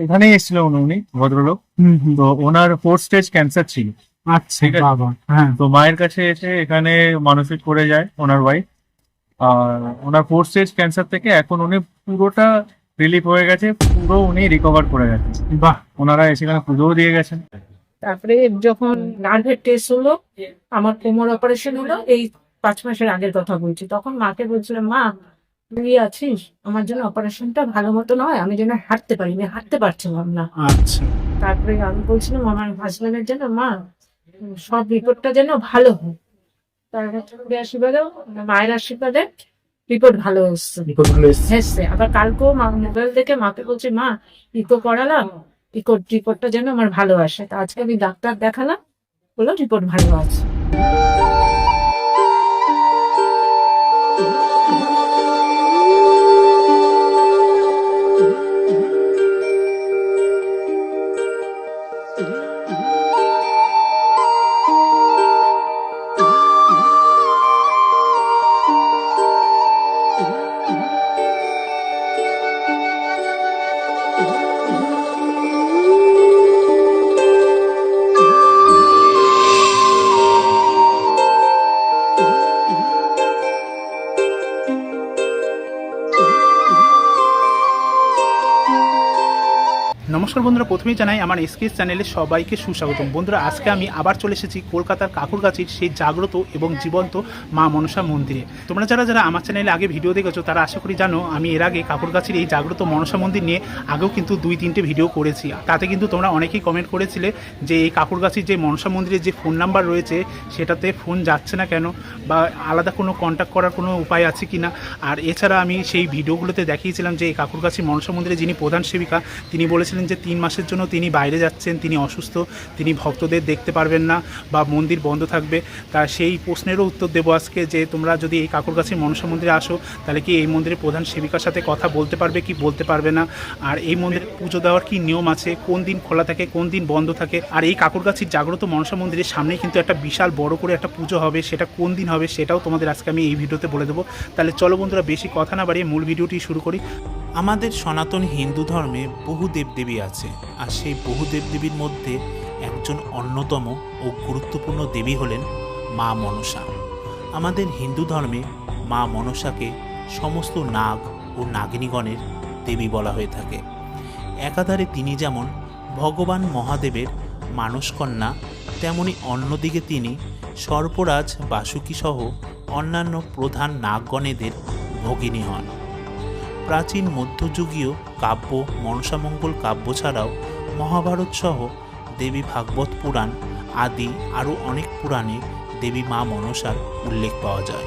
এখানেই এসেছিল উনি ভদ্রলোক। তো ওনার ফোর স্টেজ ক্যান্সার ছিল। আচ্ছা বাবা হ্যাঁ। তো মায়ের কাছে এসে এখানে মানসিক করে যায় ওনার ওয়াইফ আর ওনার ফোর স্টেজ ক্যান্সার থেকে এখন উনি পুরোটা রিলিফ হয়ে গেছে পুরো উনি রিকভার করে গেছেন। বাহ। ওনারা এসে এখানে পুজোও দিয়ে গেছেন। তারপরে যখন নার্ভের টেস্ট হলো আমার কোমর অপারেশন হলো এই পাঁচ মাসের আগের কথা বলছি। তখন মাকে বলছিলাম মা তুই আছিস? আমার জন্য অপারেশনটা ভালো মতো নয় আমি যেন হাঁটতে পারি আমি হাঁটতে পারছিলাম না। আচ্ছা। তারপরে আমি বলছিলাম আমার হাজবেন্ডের জন্য মা সব রিপোর্টটা যেন ভালো হয় তারপরে আশীর্বাদেও মায়ের আশীর্বাদে রিপোর্ট ভালো এসছে। রিপোর্ট ভালো এসছে। এসছে আবার কালকেও মা মোবাইল থেকে মাকে বলছি মা ইকো করালাম ইকো রিপোর্টটা যেন আমার ভালো আসে। তা আজকে আমি ডাক্তার দেখালাম বলল রিপোর্ট ভালো আছে। বন্ধুরা, প্রথমেই জানাই আমার এসকেএস চ্যানেলে সবাইকে সুস্বাগতম। বন্ধুরা, আজকে আমি আবার চলে এসেছি কলকাতার কাকুরগাছির সেই জাগ্রত এবং জীবন্ত মা মনসা মন্দিরে। তোমরা যারা যারা আমার চ্যানেলে আগে ভিডিও দেখেছ, তারা আশা করি জানো, আমি এর আগে কাকুরগাছির এই জাগ্রত মনসা মন্দির নিয়ে আগেও কিন্তু দুই, তিনটে ভিডিও করেছি। তাতে কিন্তু তোমরা অনেকেই কমেন্ট করেছিলে যে এই কাকুরগাছির যে মনসা মন্দিরের যে ফোন নাম্বার রয়েছে, সেটাতে ফোন যাচ্ছে না কেন? বা আলাদা কোনো কন্ট্যাক্ট করার কোনো উপায় আছে কি না আর এছাড়া আমি সেই ভিডিওগুলোতে দেখিয়েছিলাম যে এই কাকুরগাছি মনসা মন্দিরে যিনি প্রধান সেবিকা, তিনি বলেছিলেন যে তিন মাসের জন্য তিনি বাইরে যাচ্ছেন, তিনি অসুস্থ, তিনি ভক্তদের দেখতে পারবেন না বা মন্দির বন্ধ থাকবে। তা সেই প্রশ্নেরও উত্তর দেবো আজকে যে তোমরা যদি এই কাকুরগাছি মনসা মন্দিরে আসো, তাহলে কি এই মন্দিরের প্রধান সেবিকার সাথে কথা বলতে পারবে কি বলতে পারবে না? আর এই মন্দিরে পুজো দেওয়ার কি নিয়ম আছে? কোন দিন খোলা থাকে, কোন দিন বন্ধ থাকে? আর এই কাকুরগাছির জাগ্রত মনসা মন্দিরের সামনে কিন্তু একটা বিশাল বড় করে একটা পুজো হবে, সেটা কোন দিন হবে সেটাও তোমাদের আজকে আমি এই ভিডিওতে বলে দেবো। তাহলে চলো বন্ধুরা, বেশি কথা না বাড়িয়ে মূল ভিডিওটি শুরু করি। আমাদের সনাতন হিন্দু ধর্মে বহু দেবদেবী আছে, আর সেই বহু দেবদেবীর মধ্যে একজন অন্যতম ও গুরুত্বপূর্ণ দেবী হলেন মা মনসা। আমাদের হিন্দু ধর্মে মা মনসাকে সমস্ত নাগ ও নাগিনীগণের দেবী বলা হয়ে থাকে। একাধারে তিনি যেমন ভগবান মহাদেবের মানসকন্যা, তেমনি অন্যদিকে তিনি সর্পরাজ বাসুকী সহ অন্যান্য প্রধান নাগগণেদের ভগিনী হন। প্রাচীন মধ্যযুগীয় কাব্য, মনসামঙ্গল কাব্য ছাড়াও মহাভারত সহ দেবী ভাগবত পুরাণ আদি আরও অনেক পুরাণে দেবী মা মনসার উল্লেখ পাওয়া যায়।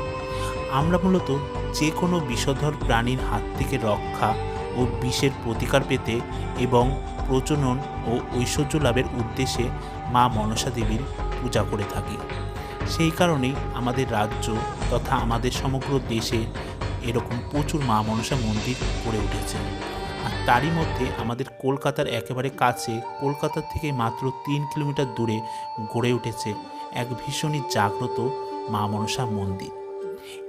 আমরা মূলত যে কোনো বিষধর প্রাণীর হাত থেকে রক্ষা ও বিষের প্রতিকার পেতে এবং প্রজনন ও ঐশ্বর্য লাভের উদ্দেশ্যে মা মনসা দেবীর পূজা করে থাকি। সেই কারণেই আমাদের রাজ্য তথা আমাদের সমগ্র দেশে এরকম প্রচুর মা মনসা মন্দির গড়ে উঠেছে। আর তারই মধ্যে আমাদের কলকাতার একেবারে কাছে, কলকাতা থেকে মাত্র তিন কিলোমিটার দূরে গড়ে উঠেছে এক ভীষণই জাগ্রত মা মনসা মন্দির।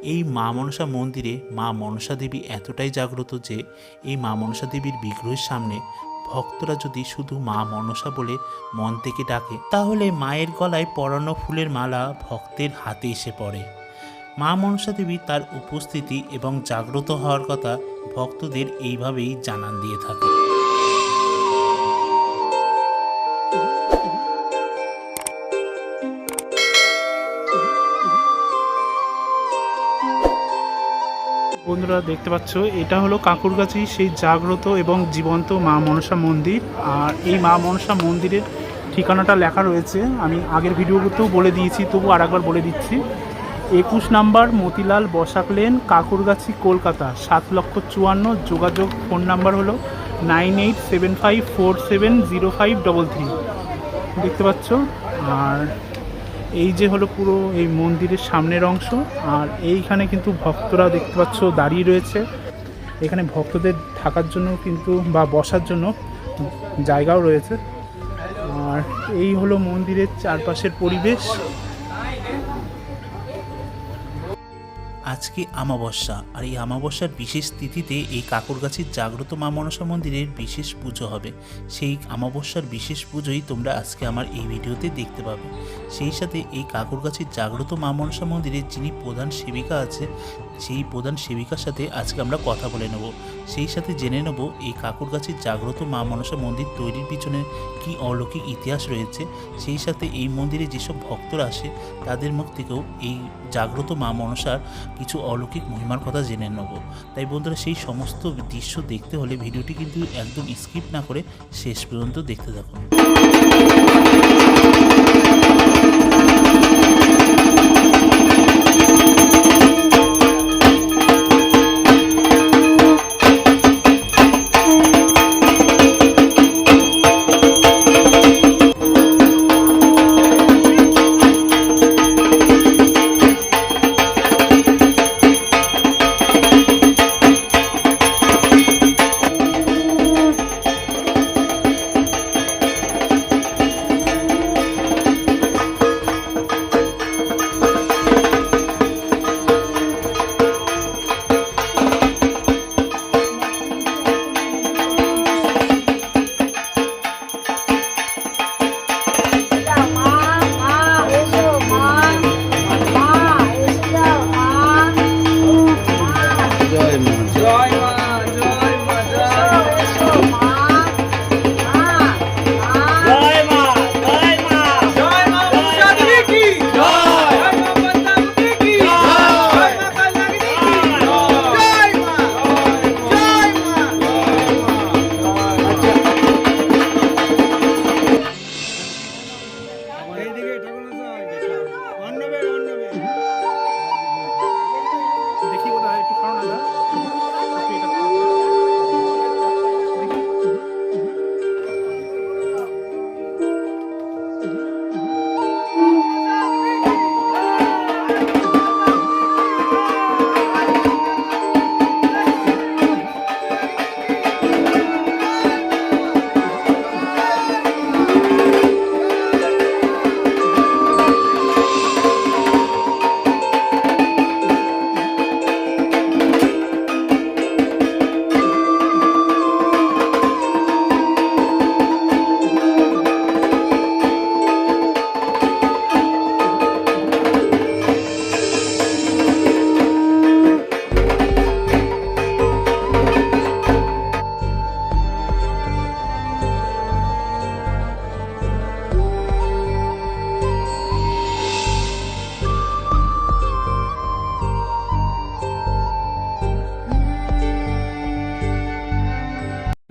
এই মা মনসা মন্দিরে মা মনসা দেবী এতটাই জাগ্রত যে, এই মা মনসা দেবীর বিগ্রহের সামনে ভক্তরা যদি শুধু মা মনসা বলে মন থেকে ডাকে, তাহলে মায়ের গলায় পরানো ফুলের মালা ভক্তের হাতে এসে পড়ে। মা মনসা দেবী তার উপস্থিতি এবং জাগ্রত হওয়ার কথা ভক্তদের এইভাবেই জানান দিয়ে থাকে। বন্ধুরা, দেখতে পাচ্ছ, এটা হলো কাকুরগাছি সেই জাগ্রত এবং জীবন্ত মা মনসা মন্দির। আর এই মা মনসা মন্দিরের ঠিকানাটা লেখা রয়েছে। আমি আগের ভিডিওতেও বলে দিয়েছি, তবু আরেকবার বলে দিচ্ছি। একুশ নাম্বার মতিলাল বসাক লেন, কাকুরগাছি, কলকাতা। সাত লক্ষ চুয়ান্ন, যোগাযোগ ফোন নাম্বার হলো nine eight seven five four seven zero five double three. দেখতে পাচ্ছ? আর এই যে হলো পুরো এই মন্দিরের সামনের অংশ, আর এইখানে কিন্তু ভক্তরা দেখতে পাচ্ছ দাঁড়িয়ে রয়েছে। এখানে ভক্তদের থাকার জন্য কিন্তু বা বসার জন্য জায়গাও রয়েছে। আর এই হলো মন্দিরের চারপাশের পরিবেশ। আজকে আমাবস্যা। আর এই আমাবস্যার বিশেষ তিথিতে এই কাকুরগাছির জাগ্রত মা মনসা মন্দিরের বিশেষ পুজো হবে। সেই আমাবস্যার বিশেষ পুজোই তোমরা আজকে আমার এই ভিডিওতে দেখতে পাবে। সেই সাথে এই কাকুরগাছির জাগ্রত মা মনসা মন্দিরের যিনি প্রধান সেবিকা আছে, সেই প্রধান সেবিকার সাথে আজকে আমরা কথা বলে নেব। সেই সাথে জেনে নেব এই কাকুরগাছির জাগ্রত মা মনসা মন্দির তৈরির পিছনে কি অলৌকিক ইতিহাস রয়েছে। সেই সাথে এই মন্দিরে যেসব ভক্তরা আসে, তাদের মুখ থেকেও এই জাগ্রত মা মনসার কিছু অলৌকিক মহিমার কথা জেনে নেব। তাই বন্ধুরা, সেই সমস্ত দৃশ্য দেখতে হলে ভিডিওটি কিন্তু একদম স্কিপ না করে শেষ পর্যন্ত দেখতে থাকুন।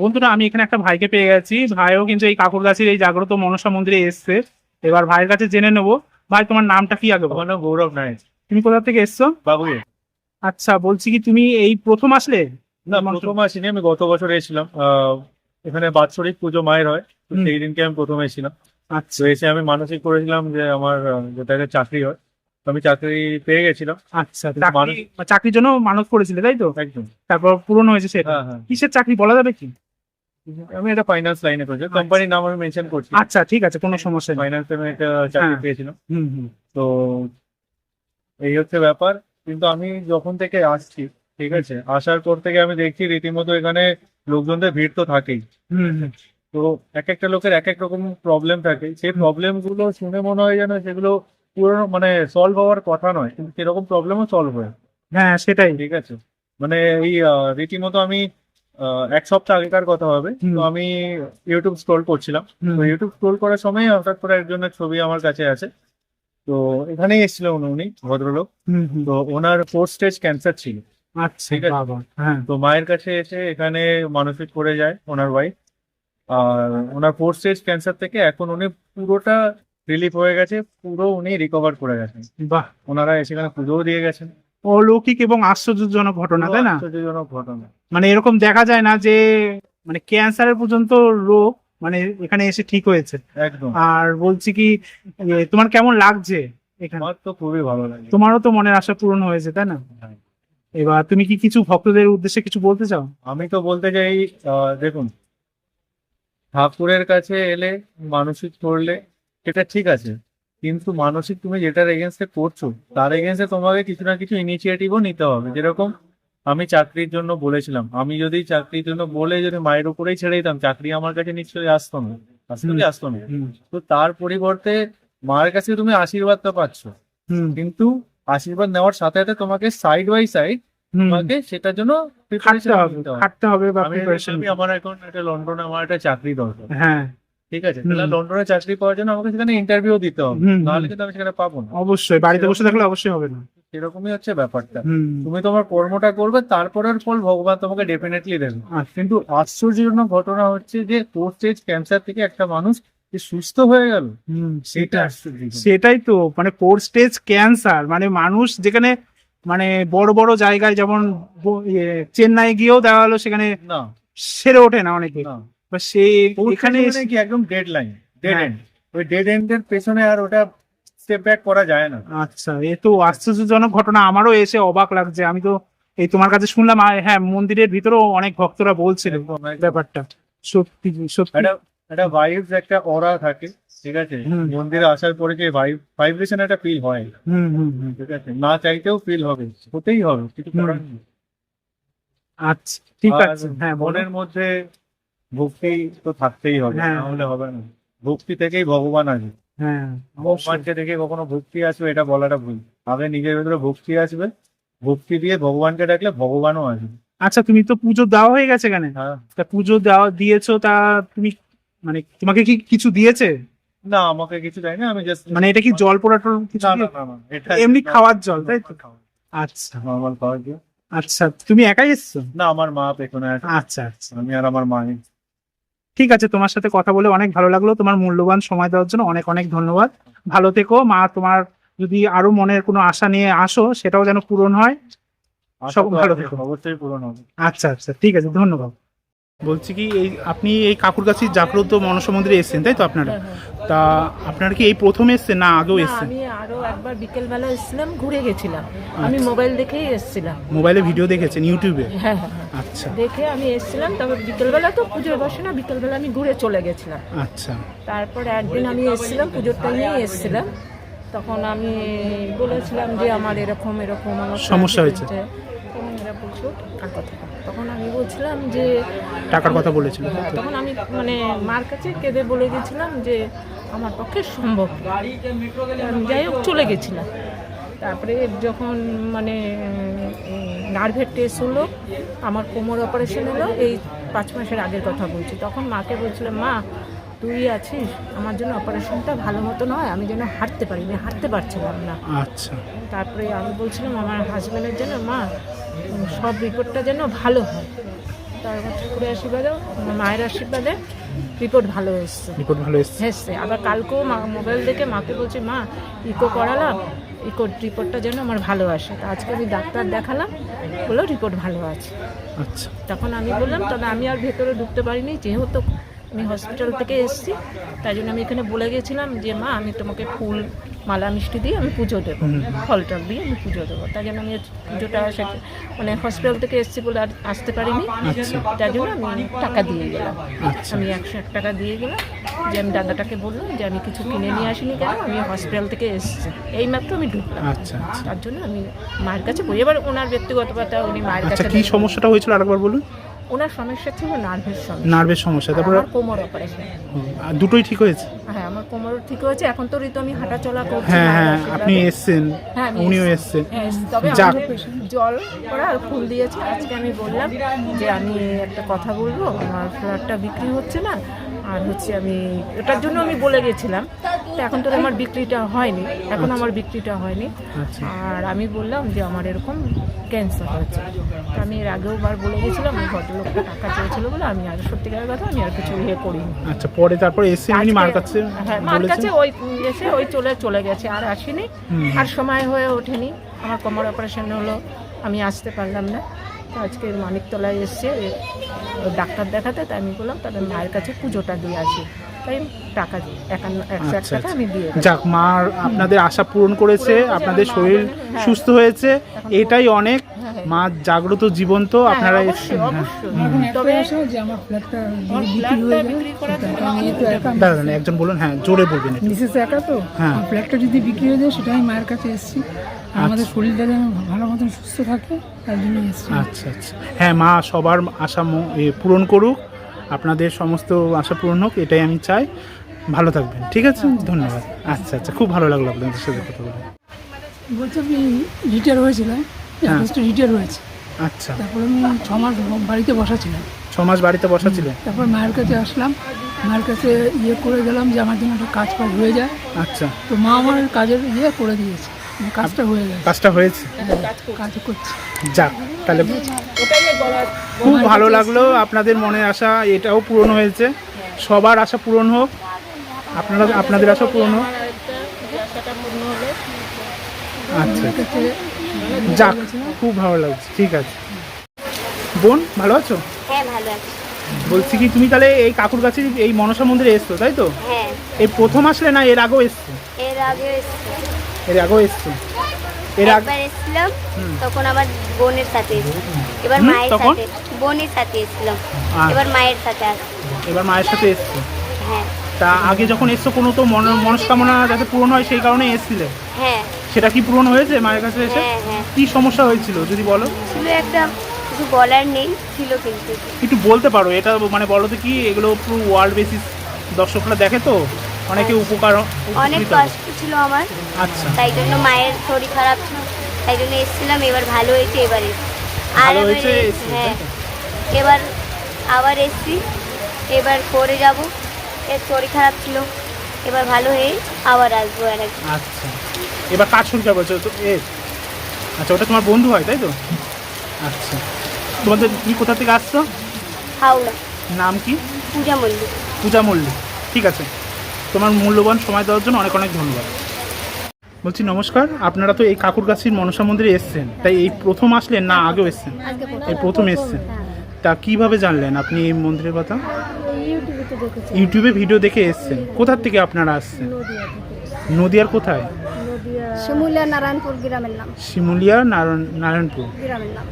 বন্ধুরা আমি এখানে একটা ভাইকে পেয়ে গেছি। ভাইও কিন্তু এই কাকুরগাছির এই জাগ্রত মনসা মন্দিরে এসছে। এবার ভাইয়ের কাছে জেনে নেব ভাই তোমার নামটা কি আগে বলো? গৌরব নায়ক। তুমি কোথা থেকে এসছো? বাবু আচ্ছা বলছি কি তুমি এই প্রথম আসলে? না প্রথম আসিনি আমি গত বছর এসেছিলাম। এখানে বাৎসরিক পুজো মায়ের হয়। সেই দিনকে আমি প্রথম এসেছিলাম। আচ্ছা। এসে আমি মানসিক করেছিলাম যে আমার যেটাকে চাকরি হয়। আমি চাকরি পেয়ে গেছিলাম। আচ্ছা চাকরির জন্য মানত করেছিলে তাই তো? একদম। তারপর পূরণ হয়েছে সেটা। হ্যাঁ হ্যাঁ। কিসের চাকরি বলা যাবে কি? আমি এটা ফাইন্যান্স লাইনে করেছি। কোম্পানির নাম আমি মেনশন করছি। আচ্ছা ঠিক আছে কোনো সমস্যা নেই। ফাইন্যান্সে আমি একটা চাকরি হ্যাঁ। পেয়েছিলাম। হুম হুম। তো এই হচ্ছে ব্যাপার। কিন্তু আমি যখন থেকে আসছি ঠিক আছে আসার পর থেকে আমি দেখছি রীতিমতো এখানে লোকজনদের ভিড় তো থাকেই। তো এক একটা লোকের এক এক রকম প্রবলেম থাকে। সেই প্রবলেমগুলো শুনে মনে হয় যেন সেগুলো পুরো মানে সলভ হওয়ার কথা নয়। কিন্তু সেরকম প্রবলেমও সলভ হয়। হ্যাঁ সেটাই। ঠিক আছে? মানে এই রীতিমতো আমি এক সপ্তাহ আগেকার কথা হবে। তো আমি ইউটিউব স্ক্রোল করছিলাম। তো ইউটিউব স্ক্রোল করার সময় হঠাৎ করে একজনের ছবি আমার কাছে আছে। তো এখানেই এসেছিল উনি ভদ্রলোক। তো ওনার ফোর্থ স্টেজ ক্যান্সার ছিল। আচ্ছা ঠিক আছে। হ্যাঁ। তো মায়ের কাছে এসে এখানে মানসিক করে যায় ওনার ওয়াইফ আর ওনার ফোর্থ স্টেজ ক্যান্সার থেকে এখন উনি পুরোটা রিলিফ হয়ে গেছে পুরো উনি রিকভার করে গেছেন। বাহ। ওনারা এসে এখানে পুজোও দিয়ে গেছেন। অলৌকিক এবং আশ্চর্যজনক ঘটনা তাই না? আশ্চর্যজনক ঘটনা। মানে এরকম দেখা যায় না যে মানে ক্যান্সারের পর্যন্ত রোগ মানে এখানে এসে ঠিক হয়েছে। একদম। আর বলছি কি তোমার কেমন লাগছে এখানে? আমার তো খুবই ভালো লাগে। তোমারও তো মনের আশা পূরণ হয়েছে তাই না? হ্যাঁ। এবার তুমি কি কিছু ভক্তদের উদ্দেশ্যে কিছু বলতে চাও? আমি তো বলতে চাই আহ, দেখুন ঠাকুরের কাছে এলে মানসিক করলে সেটা ঠিক আছে। কিন্তু মানসিক তুমি যেটার এগেনস্টে করছ তার এগেনস্টে তোমাকে কিছু না কিছু ইনিশিয়েটিভও নিতে হবে। যেরকম আমি চাকরির জন্য বলেছিলাম আমি যদি চাকরির জন্য বলে যদি মায়ের উপরেই ছেড়ে দিতাম চাকরি আমার কাছে নিশ্চয়ই আসতো না। আসতো আসতো না। তো তার পরিবর্তে মায়ের কাছে তুমি আশীর্বাদটা পাচ্ছ। হুম, কিন্তু আশীর্বাদ নেওয়ার সাথে সাথে তোমাকে সাইড বাই সাইড। তোমাকে সেটার জন্য খাটতে হবে হবে। খাটতে হবে বা প্রিপারেশন আমি আমার এখন একটা লন্ডনে আমার একটা চাকরি দরকার। হ্যাঁ। ঠিক আছে? তাহলে লন্ডনে চাকরি পাওয়ার জন্য আমাকে সেখানে ইন্টারভিউ দিতে হবে। নাহলে কিন্তু আমি সেখানে পাবো না। অবশ্যই বাড়িতে বসে থাকলে অবশ্যই হবে না। সেরকমই হচ্ছে ব্যাপারটা। তুমি তোমার কর্মটা করবে তারপরের ফল ভগবান তোমাকে ডেফিনেটলি দেবে। আচ্ছা। কিন্তু আশ্চর্যজনক ঘটনা হচ্ছে যে ফোর স্টেজ ক্যান্সার থেকে একটা মানুষ যে সুস্থ হয়ে গেল হুম সেটা সেটাই। তো মানে ফোর স্টেজ ক্যান্সার মানে মানুষ যেখানে মানে বড় বড় জায়গায় যেমন ইয়ে, চেন্নাই গিয়েও দেওয়া হলো সেখানে সেরে ওঠে না অনেকে। বা সে মানে কি একদম ডেড লাইন ডেড। এন্ড ওই ডেড এন্ডের পেছনে আর ওটা স্টেপ ব্যাক করা যায় না। আচ্ছা এ তো আশ্চর্যজনক ঘটনা। আমারও এসে অবাক লাগছে। আমি তো এই তোমার কাছে শুনলাম আর হ্যাঁ মন্দিরের ভিতরেও অনেক ভক্তরা বলছিল। ব্যাপারটা। সত্যি সত্যি। একটা একটা ভাইবস একটা অরা থাকে ঠিক আছে। মন্দিরে আসার পরে যে ভাইব ভাইব্রেশন একটা ফিল হয়। হুম হুম হুম। ঠিক আছে? না চাইতেও ফিল হবে। হতেই হবে কিছু করার আচ্ছা ঠিক আছে। হ্যাঁ মনের মধ্যে ভক্তি তো থাকতেই হবে হ্যাঁ। নাহলে হবে না। ভক্তি থেকেই ভগবান আসবে হ্যাঁ। ভগবানকে দেখে কখনো ভক্তি আসবে এটা বলাটা ভুল। আগে নিজের ভেতরে ভক্তি আসবে ভক্তি দিয়ে ভগবানকে ডাকলে ভগবানও আসবে। আচ্ছা তুমি তো পুজো দেওয়া হয়ে গেছে এখানে? হ্যাঁ। তা পুজো দেওয়া দিয়েছ তা তুমি মানে তোমাকে কি কিছু দিয়েছে? না আমাকে কিছু দেয় না আমি জাস্ট মানে এটা কি জল পোড়া টল কিছু না এটা এমনি খাওয়ার জল তাই তো? আচ্ছা। নর্মাল খাওয়ার জল। আচ্ছা তুমি একাই এসছো? না আমার মা পেছনে আছে। আচ্ছা আচ্ছা। আমি আর আমার মা ঠিক আছে তোমার সাথে কথা বলে অনেক ভালো লাগল। তোমার মূল্যবান সময় দেওয়ার জন্য অনেক অনেক ধন্যবাদ। ভালো থেকো। মা তোমার যদি আরও মনের কোনো আশা নিয়ে আসো সেটাও যেন পূরণ হয়। সব ভালো থেকো। অবশ্যই পূরণ হবে। আচ্ছা আচ্ছা ঠিক আছে ধন্যবাদ। বলছি কি এই আপনি এই কাকুরগাছির জাগ্রত মনসা মন্দিরে এসেছেন তাই তো আপনারা? তা আপনারা কি এই প্রথম এসেছেন না আগেও এসেছেন? আমি আরও একবার বিকেল বেলা এসেছিলাম ঘুরে গেছিলাম। আমি আচ্ছা। মোবাইল দেখেই এসেছিলাম। মোবাইলে ভিডিও দেখেছেন ইউটিউবে? হ্যাঁ হ্যাঁ হ্যাঁ। আচ্ছা। দেখে আমি এসেছিলাম তবে বিকেলবেলা তো পুজো বসে না বিকেলবেলা আমি ঘুরে চলে গেছিলাম। আচ্ছা। তারপর একদিন আমি এসেছিলাম পুজোর টাইমেই এসেছিলাম। তখন আমি বলেছিলাম যে আমার এরকম এরকম আমার সমস্যা হয়েছে। বলছিল টাকার কথা? তখন আমি বলছিলাম যে টাকার কথা বলেছিল? হ্যাঁ, তখন আমি মানে মার কাছে কেঁদে বলে গেছিলাম যে আমার পক্ষে সম্ভব। যাই হোক চলে গেছিলাম। তারপরে যখন মানে নার্ভের টেস্ট হলো আমার কোমর অপারেশন হলো এই পাঁচ মাসের আগের কথা বলছি। তখন মাকে বলছিলাম মা তুই আছিস? আমার জন্য অপারেশনটা ভালো মতো নয় আমি যেন হাঁটতে পারি আমি হাঁটতে পারছিলাম না। আচ্ছা। তারপরে আমি বলছিলাম আমার হাজব্যান্ডের জন্য মা সব রিপোর্টটা যেন ভালো হয়। তারপর ঠাকুরের আশীর্বাদে মায়ের আশীর্বাদে রিপোর্ট ভালো এসছে। রিপোর্ট ভালো এসেছে। এসছে। আবার কালকেও মা মোবাইল দেখে মাকে বলছি মা ইকো করালাম ইকো রিপোর্টটা যেন আমার ভালো আসে। তা আজকে আমি ডাক্তার দেখালাম বলল রিপোর্ট ভালো আছে। আচ্ছা। তখন আমি বললাম তবে আমি আর ভেতরে ঢুকতে পারিনি যেহেতু আমি হসপিটাল থেকে এসেছি। তাই জন্য আমি এখানে বলে গেছিলাম যে মা আমি তোমাকে ফুল মালা মিষ্টি দিয়ে আমি পুজো দেবো। ফল টল দিয়ে আমি পুজো দেবো। তাই জন্য আমি পুজোটা মানে হসপিটাল থেকে এসেছি বলে আর আসতে পারিনি। তাই জন্য আমি টাকা দিয়ে গেলাম। আচ্ছা। আমি একশো এক টাকা দিয়ে গেলাম। যে আমি দাদাটাকে বললাম যে আমি কিছু কিনে নিয়ে আসিনি কেন? আমি হসপিটাল থেকে এসেছি। এই মাত্র আমি ঢুকলাম। আচ্ছা আচ্ছা। তার জন্য আমি মায়ের কাছে বলি। এবার ওনার ব্যক্তিগত কথা উনি মায়ের আচ্ছা কাছে কি সমস্যাটা হয়েছিল আরেকবার বলুন? ওনার সমস্যা ছিল নার্ভের সমস্যা। নার্ভের সমস্যা তারপর আমার কোমর অপারেশন দুটোই ঠিক হয়েছে? হ্যাঁ আমার কোমর ঠিক হয়েছে। এখন তো ঋতু আমি হাঁটা চলা করছি হ্যাঁ হ্যাঁ আপনি এসেছেন হ্যাঁ, উনিও এসেছেন। হ্যাঁ, তবে। জল করা আর ফুল দিয়েছি। আজকে আমি বললাম যে আমি একটা কথা বলব আমার ফ্ল্যাটটা বিক্রি হচ্ছে না। আর হচ্ছে আমি ওটার জন্য আমি বলে গেছিলাম তো এখন তো আমার বিক্রিটা হয়নি এখন আমার বিক্রিটা হয়নি। আচ্ছা। আর আমি বললাম যে আমার এরকম ক্যান্সার হয়েছে। তো আমি এর আগেও বার বলে গেছিলাম ওই ভদ্রলোকটা টাকা চেয়েছিল বলে আমি আর সত্যিকারের কথা আমি আর কিছু ইয়ে করিনি। আচ্ছা পরে তারপরে এসে উনি মার কাছে হ্যাঁ মার কাছে ওই এসে ওই চলে চলে গেছে আর আসেনি। আর সময় হয়ে ওঠেনি। আমার কোমর অপারেশন হলো আমি আসতে পারলাম না। তো আজকে মানিকতলায় এসছে ডাক্তার দেখাতে তাই আমি বললাম তাহলে মায়ের কাছে পুজোটা দিয়ে আসি। তাই টাকা দিই একান্ন একশো এক আচ্ছা, টাকা আমি দিয়ে যাক মা আপনাদের আশা পূরণ করেছে আপনাদের শরীর সুস্থ হয়েছে এটাই অনেক। মা জাগ্রত জীবন্ত হ্যাঁ, আপনারা হ্যাঁ, করে দেবে, আমি তো একা দাদা একজন বলুন হ্যাঁ জোরে বলবেন। মিসেস একা তো? হ্যাঁ। ফ্ল্যাটটা যদি বিক্রি হয়ে যায় সেটা আমি মায়ের কাছে এসেছি। আমাদের শরীরটা যেন ভালো মতন সুস্থ থাকে তার জন্য আচ্ছা আচ্ছা। হ্যাঁ মা সবার আশা পূরণ করুক। আপনাদের সমস্ত আশা পূরণ হোক এটাই আমি চাই। ভালো থাকবেন ঠিক আছে? ধন্যবাদ। আচ্ছা আচ্ছা। খুব ভালো লাগল আপনাদের সাথে কথা বলে। বলছি আমি রিটায়ার হয়েছিলাম হ্যাঁ। রিটায়ার হয়েছে। আচ্ছা। তারপর আমি ছ মাস বাড়িতে বসা ছিলাম ছ মাস বাড়িতে বসা ছিলেন তারপর মায়ের কাছে আসলাম। মায়ের কাছে ইয়ে করে গেলাম যে আমার জন্য একটা কাজ ফাজ হয়ে যায়। আচ্ছা। তো মা আমার কাজের ইয়ে করে দিয়েছে। কাজটা হয়ে গেছে। কাজটা হয়েছে? কাজ করছে। যাক তাহলে খুব ভালো লাগল আপনাদের মনে আশা এটাও পূরণ হয়েছে। সবার আশা পূরণ হোক। আপনারা আপনাদের আশা পূরণ হোক। আচ্ছা যাক খুব ভালো লাগছে ঠিক আছে। বোন ভালো আছো? হ্যাঁ ভালো আছি। বলছি কি তুমি তাহলে এই কাকুর কাছে এই মনসা মন্দিরে এসছো তাই তো? হ্যাঁ। এই প্রথম আসলে না এর আগেও এসছো? এর আগে এসেছি। এর আগেও এসছো এর আগে একবার এসেছিলাম তখন আমার বোনের সাথে এসেছি। এবার হুম, মায়ের তখন? সাথে বোনের সাথে এসেছিলাম। আচ্ছা। এবার মায়ের সাথে আসছি। এবার মায়ের সাথে এসছো? হ্যাঁ। তা আগে যখন এসছো কোনো তো মন- মনস্কামনা যাতে পূরণ হয় সেই কারণে এসছিলে? হ্যাঁ। সেটা কি পূরণ হয়েছে মায়ের কাছে এসে? হ্যাঁ হ্যাঁ। কি সমস্যা হয়েছিল যদি বলো? ছিল একটা কিছু বলার নেই ছিল কিন্তু। একটু বলতে পারো এটা মানে বলো তো কি এগুলো পুরো ওয়ার্ল্ড বেসিস দর্শকরা দেখে তো? অনেকে উপকার অনেক কষ্ট ছিল আমার। আচ্ছা। তাই জন্য মায়ের শরীর খারাপ ছিল। তাই জন্য এসেছিলাম এবার ভালো হয়েছে এবার আর হ্যাঁ। এবার আবার এসছি এবার করে যাব। এর শরীর খারাপ ছিল এবার ভালো হয়ে আবার আসব আর। আচ্ছা। এবার কাজ শুরু করব তো এ আচ্ছা ওটা তোমার বন্ধু হয় তাই তো? আচ্ছা। তোমাদের তুমি কোথা থেকে আসছো? হাওড়া। নাম কি? পূজা মল্লিক। পূজা মল্লিক। ঠিক আছে। তোমার মূল্যবান সময় দেওয়ার জন্য অনেক অনেক ধন্যবাদ। বলছি নমস্কার। আপনারা তো এই কাকুরগাছির মনসা মন্দিরে এসছেন। তাই এই প্রথম আসলেন না আগেও এসছেন? এই প্রথম এসছেন। তা কীভাবে জানলেন আপনি এই মন্দিরের কথা? ইউটিউবে ভিডিও দেখে এসছেন। কোথার থেকে আপনারা আসছেন? নদিয়ার কোথায়? শিমুলিয়া নারায়ণপুর গ্রামের নাম। শিমুলিয়া নারায়ণ নারায়ণপুর। গ্রামের নাম।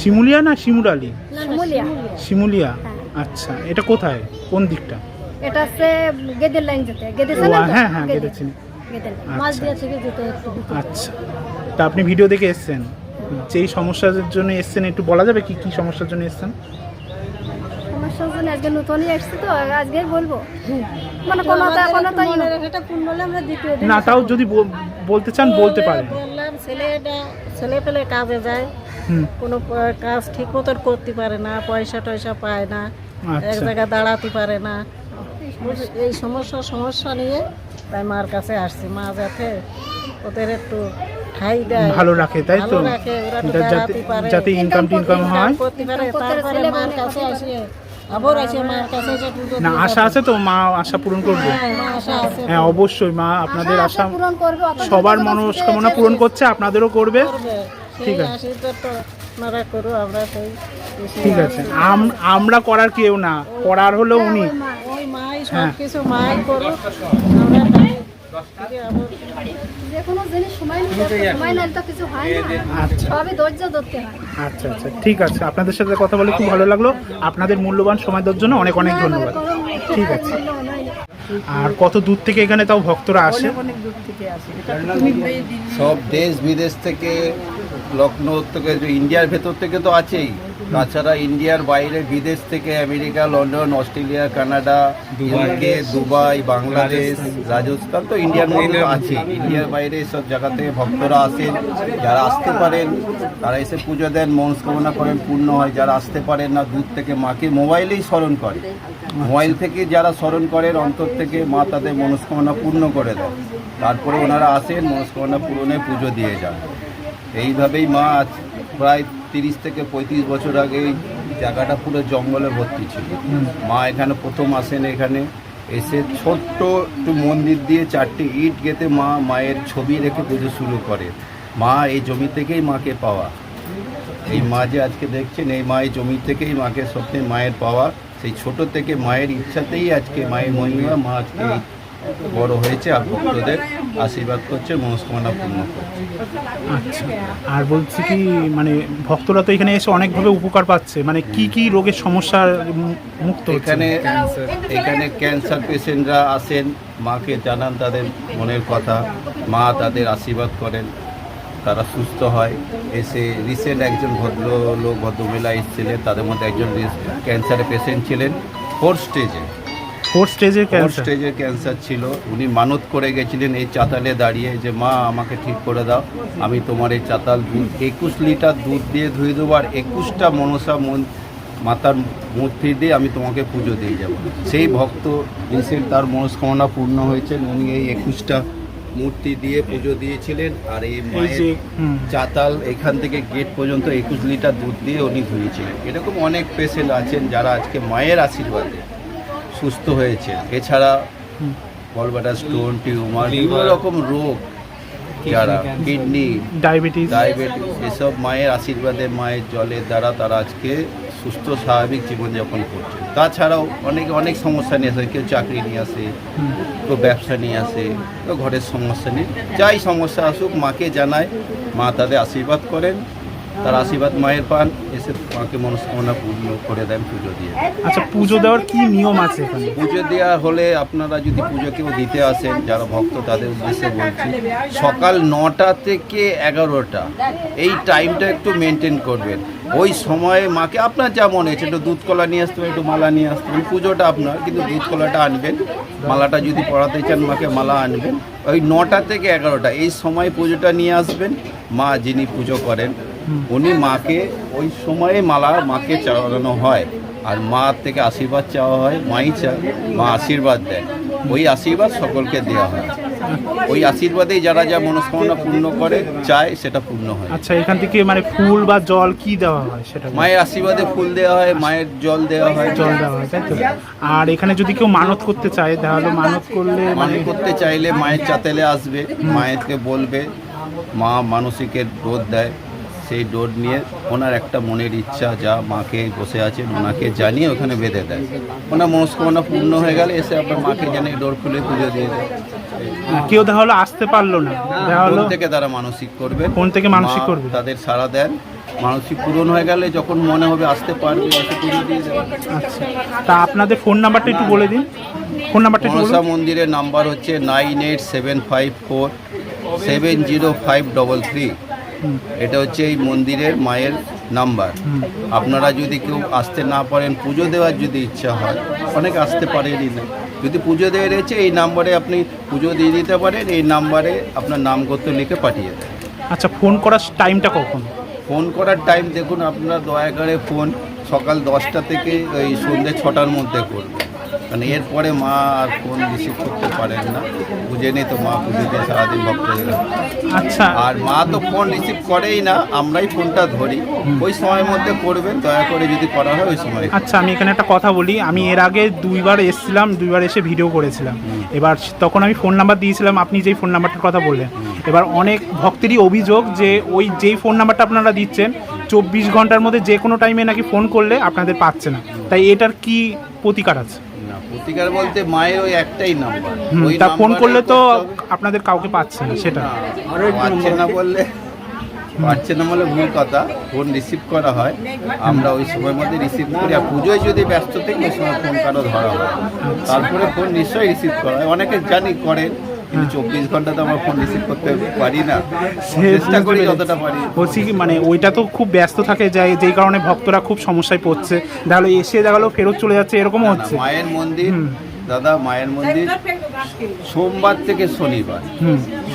শিমুলিয়া না শিমুরালি? শিমুলিয়া। শিমুলিয়া। আচ্ছা এটা কোথায়? কোন দিকটা? এটা হচ্ছে গেদের লাইন যেতে গেদে হ্যাঁ হ্যাঁ গেদের আচ্ছা। থেকে যেতে একটু আচ্ছা। তা আপনি ভিডিও দেখে এসছেন? যেই সমস্যার জন্য এসছেন একটু বলা যাবে কি কি সমস্যার জন্য এসছেন? সমস্যার জন্য আজকে নতুনই আসছি তো আজকে বলব। মানে কোনো কোনো তো না তাও যদি বল- বলতে চান বলতে পারেন। বললাম ছেলেটা ছেলে পেলে কাজে যায়। কোনো কাজ ঠিক মতন করতে পারে না পয়সা টয়সা পায় না। এক আচ্ছা। জায়গায় দাঁড়াতে পারে না। এই সমস্যা সমস্যা নিয়ে তাই মার কাছে আসছি। মা যাতে ওদের একটু দেয়। ভালো রাখে তাই তো? যাতে ইনকাম টিনকাম হয়। তারপরে মার কাছে না আশা আছে তো? মা আশা পূরণ করবে? আশা হ্যাঁ অবশ্যই মা আপনাদের আশা করবে সবার মনস্কামনা পূরণ করছে আপনাদেরও করবে। করবে। ঠিক আছে। আপনারা করো আমরা সেই ঠিক আছে। আমরা করার কেউ না করার হলো উনি। ওই মাই হ্যাঁ। সব কিছু মাই করুক আমরা হয় আচ্ছা। সবই ধৈর্য ধরতে হয়। আচ্ছা আচ্ছা ঠিক আছে। আপনাদের সাথে কথা বলে খুব ভালো লাগল। আপনাদের মূল্যবান সময় দেওয়ার জন্য অনেক অনেক ধন্যবাদ। ঠিক আছে। আর কত দূর থেকে এখানে তাও ভক্তরা আসে? অনেক দূর থেকে আসে। সব দেশ বিদেশ থেকে লখনৌ থেকে ইন্ডিয়ার ভেতর থেকে তো আছেই। তাছাড়া ইন্ডিয়ার বাইরে বিদেশ থেকে America London Australia Canada UK Dubai Bangladesh Rajasthan. তো ইন্ডিয়ার মধ্যে আছে। ইন্ডিয়ার বাইরে সব জায়গা থেকে ভক্তরা আসেন যারা আসতে পারেন তারা এসে পুজো দেন মনস্কামনা করেন পূর্ণ হয়। যারা আসতে পারেন না দূর থেকে মাকে মোবাইলেই স্মরণ করে মোবাইল থেকে যারা স্মরণ করেন অন্তর থেকে মা তাদের মনস্কামনা পূর্ণ করে দেয় তারপরে ওনারা আসেন মনস্কামনা পূরণে পুজো দিয়ে যান। এইভাবেই মা প্রায় তিরিশ থেকে পঁয়ত্রিশ বছর আগে জায়গাটা পুরো জঙ্গলে ভর্তি ছিল। মা এখানে প্রথম আসেন এখানে এসে ছোট্ট একটু মন্দির দিয়ে চারটে ইট গেতে মা মায়ের ছবি রেখে পুজো শুরু করে। মা এই জমি থেকেই মাকে পাওয়া। এই মা যে আজকে দেখছেন এই মা এই জমি থেকেই মাকে সত্যি মায়ের পাওয়া। সেই ছোট থেকে মায়ের ইচ্ছাতেই আজকে মায়ের মহিমা মা আজকে বড় হয়েছে আর ভক্তদের আশীর্বাদ করছে মনস্কামনা পূর্ণ করছে। আচ্ছা আর বলছি কি মানে ভক্তরা তো এখানে এসে অনেকভাবে উপকার পাচ্ছে মানে কি কি রোগের সমস্যার মুক্ত? এখানে এখানে ক্যান্সার পেশেন্টরা আসেন মাকে জানান তাদের মনের কথা মা তাদের আশীর্বাদ করেন তারা সুস্থ হয়। এসে রিসেন্ট একজন ভদ্রলোক ভদ্রমহিলা এসেছিলেন তাদের মধ্যে একজন ক্যান্সারের পেশেন্ট ছিলেন ফোর্থ স্টেজে ফোর্থ স্টেজের ফোর্থ ক্যান্সার স্টেজের ক্যান্সার ছিল। উনি মানত করে গেছিলেন এই চাতালে দাঁড়িয়ে যে মা আমাকে ঠিক করে দাও। আমি তোমার এই চাতাল দুধ একুশ লিটার দুধ দিয়ে ধুয়ে দেবো আর একুশটা মনসা মন মাতার মূর্তি দিয়ে আমি তোমাকে পুজো দিয়ে যাব। সেই ভক্ত রিসেন্ট তার মনস্কামনা পূর্ণ হয়েছেন উনি এই একুশটা মূর্তি দিয়ে পুজো দিয়েছিলেন আর এই এই মায়ের চাতাল এখান থেকে গেট পর্যন্ত একুশ লিটার দুধ দিয়ে উনি ধুয়েছিলেন। এরকম অনেক পেশেন্ট আছেন যারা আজকে মায়ের আশীর্বাদে সুস্থ হয়েছে। এছাড়া হুম। গলবাটা স্টোন টিউমার বিভিন্ন রকম রোগ যারা কিডনি ডায়াবেটিস ডায়াবেটিস এসব মায়ের আশীর্বাদে মায়ের জলের দ্বারা তারা আজকে সুস্থ স্বাভাবিক জীবনযাপন করছে তাছাড়াও অনেক অনেক সমস্যা নিয়ে আসে কেউ চাকরি নিয়ে আসে কেউ ব্যবসা নিয়ে আসে কেউ ঘরের সমস্যা নিয়ে। যাই সমস্যা আসুক মাকে জানায় মা তাদের আশীর্বাদ করেন। তার আশীর্বাদ মায়ের পান এসে মাকে মনস্কামনা পূর্ণ করে দেন পুজো দিয়ে। আচ্ছা পুজো দেওয়ার কি নিয়ম আছে এখানে? পুজো দেওয়া হলে আপনারা যদি পুজো কেউ দিতে আসেন যারা ভক্ত তাদের উদ্দেশ্যে বলছি সকাল নটা থেকে এগারোটা এই টাইমটা একটু মেনটেন করবেন। ওই সময়ে মাকে আপনার যা মনে হচ্ছে একটু দুধ কলা নিয়ে আসতে একটু মালা নিয়ে আসতে হবে পুজোটা আপনার কিন্তু দুধ কলাটা আনবেন। মালাটা যদি পড়াতে চান মাকে মালা আনবেন। ওই নটা থেকে এগারোটা এই সময় পুজোটা নিয়ে আসবেন। মা যিনি পুজো করেন উনি মাকে ওই সময়ে মালা মাকে চড়ানো হয় আর মা থেকে আশীর্বাদ চাওয়া হয় মাই চায় মা আশীর্বাদ দেয়। ওই আশীর্বাদ সকলকে দেওয়া হয়। ওই আশীর্বাদেই যারা যা মনস্কামনা পূর্ণ করে চায় সেটা পূর্ণ হয়। আচ্ছা এখান থেকে মানে ফুল বা জল কি দেওয়া হয় সেটা মায়ের আশীর্বাদে ফুল দেওয়া হয় মায়ের জল দেওয়া হয়। জল দেওয়া হয় তাই তো? আর এখানে যদি কেউ মানত করতে চায় তাহলে মানত করলে মানে মানে করতে চাইলে মায়ের চাতেলে আসবে মায়েরকে বলবে মা মানসিকের ডোর দেয়। সেই ডোর নিয়ে ওনার একটা মনের ইচ্ছা যা মাকে বসে আছেন ওনাকে জানিয়ে ওখানে বেঁধে দেয়। ওনার মনস্কামনা পূর্ণ হয়ে গেলে এসে আপনার মাকে জানিয়ে ডোর খুলে পুজো দিয়ে দেয়। কেউ তাহলে আসতে পারল না। দেখা হলো ফোন থেকে তারা মানসিক করবে। ফোন থেকে মানসিক করবে? তাদের সাড়া দেন। মানসিক পূরণ হয়ে গেলে যখন মনে হবে আসতে পারবে এসে পুজো দিয়ে দেবে। আচ্ছা। তা আপনাদের ফোন নাম্বারটা একটু বলে দিন। ফোন নাম্বারটা একটু মনসা মন্দিরের নাম্বার হচ্ছে nine eight seven five four seven zero five double three. এটা হচ্ছে এই মন্দিরের মায়ের নাম্বার। আপনারা যদি কেউ আসতে না পারেন পুজো দেওয়ার যদি ইচ্ছা হয় অনেক আসতে পারেনই না যদি পুজো দেওয়ার রয়েছে এই নাম্বারে আপনি পুজো দিয়ে দিতে পারেন এই নাম্বারে আপনার নাম করতে লিখে পাঠিয়ে দেন। আচ্ছা ফোন করার টাইমটা কখন? ফোন করার টাইম দেখুন আপনারা দয়া করে ফোন সকাল দশটা থেকে ওই সন্ধ্যে ছটার মধ্যে করবেন। মানে এরপরে মা আর ফোন রিসিভ করতে পারেন না। বুঝে নেই তো মা বুঝে দিয়ে সারাদিন ভক্তদের আচ্ছা। আর মা তো ফোন রিসিভ করেই না আমরাই ফোনটা ধরি। ওই সময়ের মধ্যে করবেন দয়া করে যদি করা হয় ওই সময়। আচ্ছা আমি এখানে একটা কথা বলি। আমি এর আগে দুইবার এসেছিলাম দুইবার এসে ভিডিও করেছিলাম। এবার তখন আমি ফোন নাম্বার দিয়েছিলাম আপনি যেই ফোন নাম্বারটার কথা বললেন। এবার অনেক ভক্তেরই অভিযোগ যে ওই যেই ফোন নাম্বারটা আপনারা দিচ্ছেন চব্বিশ ঘণ্টার মধ্যে যে কোনো টাইমে নাকি ফোন করলে আপনাদের পাচ্ছে না। তাই এটার কি প্রতিকার আছে? প্রতিকার বলতে মায়ের ওই একটাই নাম্বার তা ফোন করলে তো আপনাদের কাউকে পাচ্ছে না সেটা। পাচ্ছে না বললে পাচ্ছে না বলে ভুল কথা ফোন রিসিভ করা হয়। আমরা ওই সময়ের মধ্যে রিসিভ করি আর পুজোয় যদি ব্যস্ত থাকি ওই সময় ফোন কারও ধরা হয় তারপরে ফোন নিশ্চয়ই রিসিভ করা হয়। অনেকে জানি করে কিন্তু চব্বিশ ঘণ্টা তো আমরা ফোন রিসিভ করতে পারি না। চেষ্টা করি যতটা পারি। বলছি কি মানে ওইটা তো খুব ব্যস্ত থাকে যাই যেই কারণে ভক্তরা খুব সমস্যায় পড়ছে। তাহলে এসে দেখাল ফেরত চলে যাচ্ছে এরকমও হচ্ছে? মায়ের মন্দির দাদা মায়ের মন্দির সোমবার থেকে শনিবার।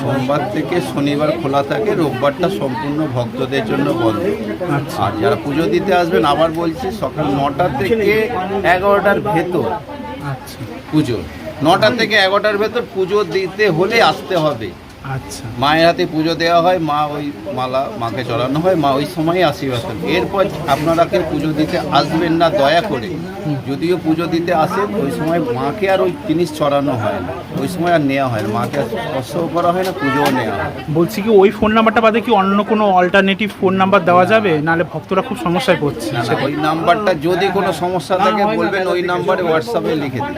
সোমবার থেকে শনিবার খোলা থাকে রোববারটা সম্পূর্ণ ভক্তদের জন্য বন্ধ। আচ্ছা। আর যারা পুজো দিতে আসবেন আবার বলছি সকাল নটা থেকে এগারোটার ভেতর আচ্ছা। পুজো। নটা থেকে এগারোটার ভেতর পুজো দিতে হলে আসতে হবে। আচ্ছা। মায়ের হাতে পুজো দেওয়া হয় মা ওই মালা মাকে চড়ানো হয় মা ওই সময় আশীর্বাদ করেন এরপর আপনারা কেউ পুজো দিতে আসবেন না দয়া করে। যদিও পুজো দিতে আসেন ওই সময় মাকে আর ওই জিনিস চড়ানো হয় না। ওই সময় আর নেওয়া হয় না। মাকে আর স্পর্শও করা হয় না পুজোও নেওয়া হয় বলছি কি ওই ফোন নাম্বারটা বাদে কি অন্য কোনো অল্টারনেটিভ ফোন নাম্বার দেওয়া যাবে? নাহলে ভক্তরা খুব সমস্যায় পড়ছে। না, না, ওই নাম্বারটা যদি কোনো সমস্যা থাকে বলবেন ওই নাম্বারে হোয়াটসঅ্যাপে লিখে দিন।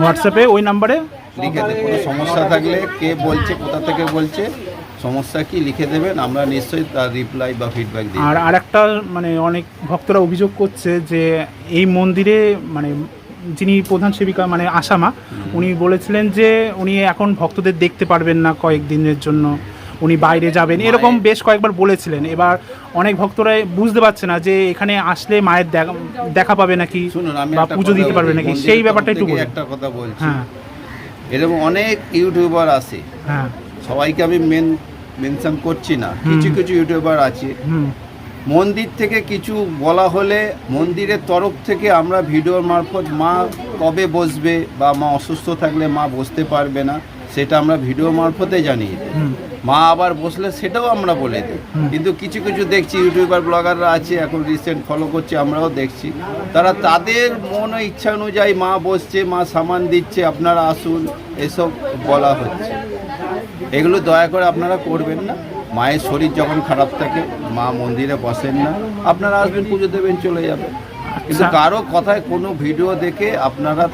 হোয়াটসঅ্যাপে ওই নাম্বারে লিখে কোনো সমস্যা থাকলে কে বলছে কোথা থেকে বলছে সমস্যা কি লিখে দেবেন আমরা নিশ্চয়ই তার রিপ্লাই বা ফিডব্যাক দিই আর আরেকটা মানে অনেক ভক্তরা অভিযোগ করছে যে এই মন্দিরে মানে যিনি প্রধান সেবিকা মানে আসামা উনি বলেছিলেন যে উনি এখন ভক্তদের দেখতে পারবেন না কয়েকদিনের জন্য উনি বাইরে যাবেন। এরকম বেশ কয়েকবার বলেছিলেন। এবার অনেক ভক্তরা বুঝতে পারছে না যে এখানে আসলে মায়ের দেখা- পাবে নাকি বা পুজো দিতে পারবে নাকি? সেই ব্যাপারটা একটু একটা কথা বলছি। হ্যাঁ। এরকম অনেক ইউটিউবার আছে। হ্যাঁ। সবাইকে আমি মেন মেনশন করছি না। কিছু কিছু ইউটিউবার আছে। মন্দির থেকে কিছু বলা হলে মন্দিরের তরফ থেকে আমরা ভিডিওর মারফত মা কবে বসবে বা মা অসুস্থ থাকলে মা বসতে পারবে না সেটা আমরা ভিডিও মারফতে জানিয়ে মা আবার বসলে সেটাও আমরা বলে দিই। কিন্তু কিছু কিছু দেখছি ইউটিউবার ব্লগাররা আছে এখন রিসেন্ট ফলো করছে আমরাও দেখছি। তারা তাদের মন ইচ্ছা অনুযায়ী মা বসছে মা সামান দিচ্ছে আপনারা আসুন। এসব বলা হচ্ছে। এগুলো দয়া করে আপনারা করবেন না। মায়ের শরীর যখন খারাপ থাকে মা মন্দিরে বসেন না আপনারা আসবেন পুজো দেবেন চলে যাবেন। কিন্তু আচ্ছা। কারও কথায় কোনো ভিডিও দেখে আপনারা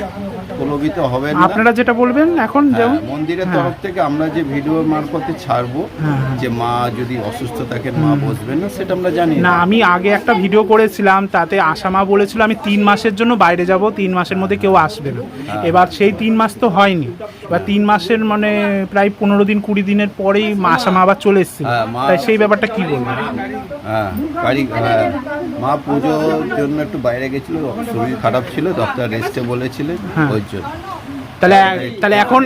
প্রলোভিত হবেন না। আপনারা যেটা বলবেন এখন হ্যাঁ, যেমন মন্দিরের হ্যাঁ। তরফ থেকে আমরা যে ভিডিও মারফতে ছাড়বো হ্যাঁ। যে মা যদি অসুস্থ থাকেন মা বসবেন না সেটা আমরা জানি না। আমি আগে একটা ভিডিও করেছিলাম তাতে আশা মা বলেছিল আমি তিন মাসের জন্য বাইরে যাব তিন মাসের মধ্যে কেউ আসবে না। এবার সেই তিন মাস তো হয়নি। এবার তিন মাসের মানে প্রায় পনেরো দিন কুড়ি দিনের পরেই মা আসামা আবার চলে এসছে। তাই সেই ব্যাপারটা কি বলবেন হ্যাঁ হ্যাঁ। মা পুজোর জন্য একটু বাইরে গেছিল শরীর খারাপ ছিল ডক্টর রেস্টে বলেছিলেন হ্যাঁ। ওই জন্য। তাহলে তাহলে এখন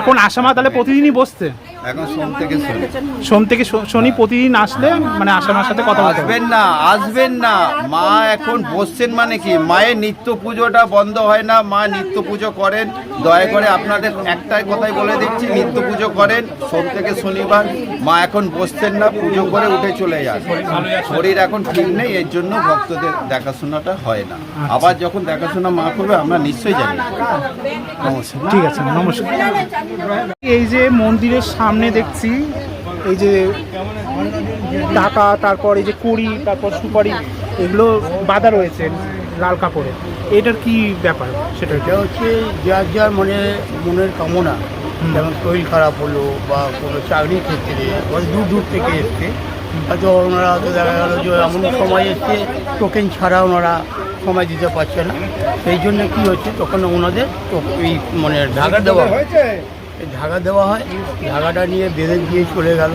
এখন আসামা তাহলে প্রতিদিনই বসছে? এখন সোম থেকে শুনি। সোম থেকে শনি প্রতিদিন আসলে মানে আসামার সাথে কথা আসবেন না আসবেন না। মা এখন বসছেন মানে কি? মায়ের নিত্য পুজোটা বন্ধ হয় না মা নিত্য পুজো করেন। দয়া করে আপনাদের একটাই কথাই বলে দিচ্ছি নিত্য পুজো করেন সোম থেকে শনিবার। মা এখন বসছেন না পুজো করে উঠে চলে যান। শরীর এখন ঠিক নেই এর জন্য ভক্তদের দেখাশোনাটা হয় না। আবার যখন দেখাশোনা মা করবে আমরা নিশ্চয়ই জানি। নমস্কার। ঠিক আছে নমস্কার। এই যে মন্দিরের সামনে দেখছি এই যে টাকা তারপর এই যে কড়ি তারপর সুপারি এগুলো বাঁধা রয়েছে লাল কাপড়ে। এটার কি ব্যাপার? সেটা এটা হচ্ছে যার যার মনে মনের কামনা। যেমন শরীর খারাপ হলো বা কোনো চাকরির ক্ষেত্রে বা দূর দূর থেকে এসছে, হয়তো ওনারা হয়তো দেখা গেলো যে এমন সময় এসছে টোকেন ছাড়া ওনারা সময় দিতে পারছে না। সেই জন্য কি হচ্ছে তখন ওনাদের এই মানে ঢাকা দেওয়া ঢাকা দেওয়া হয় ঢাকাটা নিয়ে বেঁধে দিয়ে চলে গেল।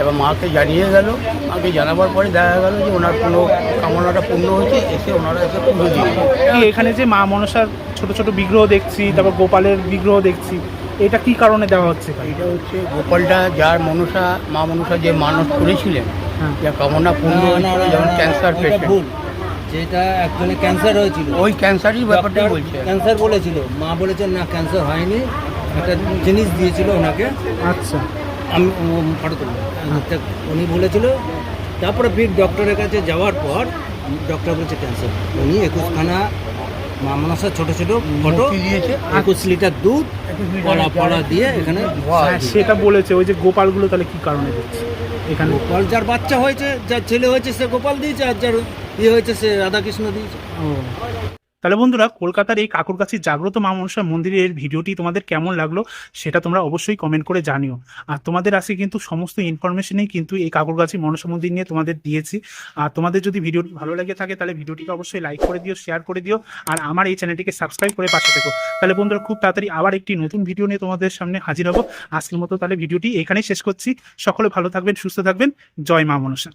এবার মাকে জানিয়ে গেল। মাকে জানাবার পরে দেখা গেল যে ওনার কোনো কামনাটা পূর্ণ হয়েছে, এসে ওনারা এসে পুজো দিয়ে এখানে যে মা মনসার ছোট ছোট বিগ্রহ দেখছি, তারপর গোপালের বিগ্রহ দেখছি এটা কি কারণে দেওয়া হচ্ছে এটা হচ্ছে গোপালটা যার মনসা মা মনসা যে মানত করেছিলেন হ্যাঁ। যা কামনা পূর্ণ হয়েছিল যেমন ক্যান্সার পেশেন্ট যেটা একজনের ক্যান্সার হয়েছিল। ওই ক্যান্সারই ব্যাপারটাই বলছে। ক্যান্সার বলেছিল। মা বলেছেন না ক্যান্সার হয়নি। একটা জিনিস দিয়েছিল ওনাকে। আচ্ছা। আমি ফটো তুলব। উনি বলেছিল তারপরে ফির ডক্টরের কাছে যাওয়ার পর ডক্টর বলছে ক্যান্সার উনি একুশখানা মা ছোট ছোট ফটো দিয়েছে। একুশ লিটার দুধ পড়া পড়া দিয়ে এখানে হ্যাঁ, সেটা বলেছে। ওই যে গোপালগুলো তাহলে কি কারণে দিচ্ছে? এখানে গোপাল যার বাচ্চা হয়েছে যার ছেলে হয়েছে সে গোপাল দিয়েছে আর যার ইয়ে হয়েছে সে রাধাকৃষ্ণ দিয়েছে। ও। তাহলে বন্ধুরা কলকাতার এই কাকুরকাছির জাগ্রত মা মনসা মন্দিরের ভিডিওটি তোমাদের কেমন লাগল সেটা তোমরা অবশ্যই কমেন্ট করে জানিও। আর তোমাদের আজকে কিন্তু সমস্ত ইনফরমেশনেই কিন্তু এই কাকুরকাছি মনসা মন্দির নিয়ে তোমাদের দিয়েছি। আর তোমাদের যদি ভিডিওটি ভালো লেগে থাকে তাহলে ভিডিওটিকে অবশ্যই লাইক করে দিও শেয়ার করে দিও, আর আমার এই চ্যানেলটিকে সাবস্ক্রাইব করে পাশে থেকো। তাহলে বন্ধুরা খুব তাড়াতাড়ি আবার একটি নতুন ভিডিও নিয়ে তোমাদের সামনে হাজির হব। আজকের মতো তাহলে ভিডিওটি এখানেই শেষ করছি। সকলে ভালো থাকবেন, সুস্থ থাকবেন। জয় মা মনসা।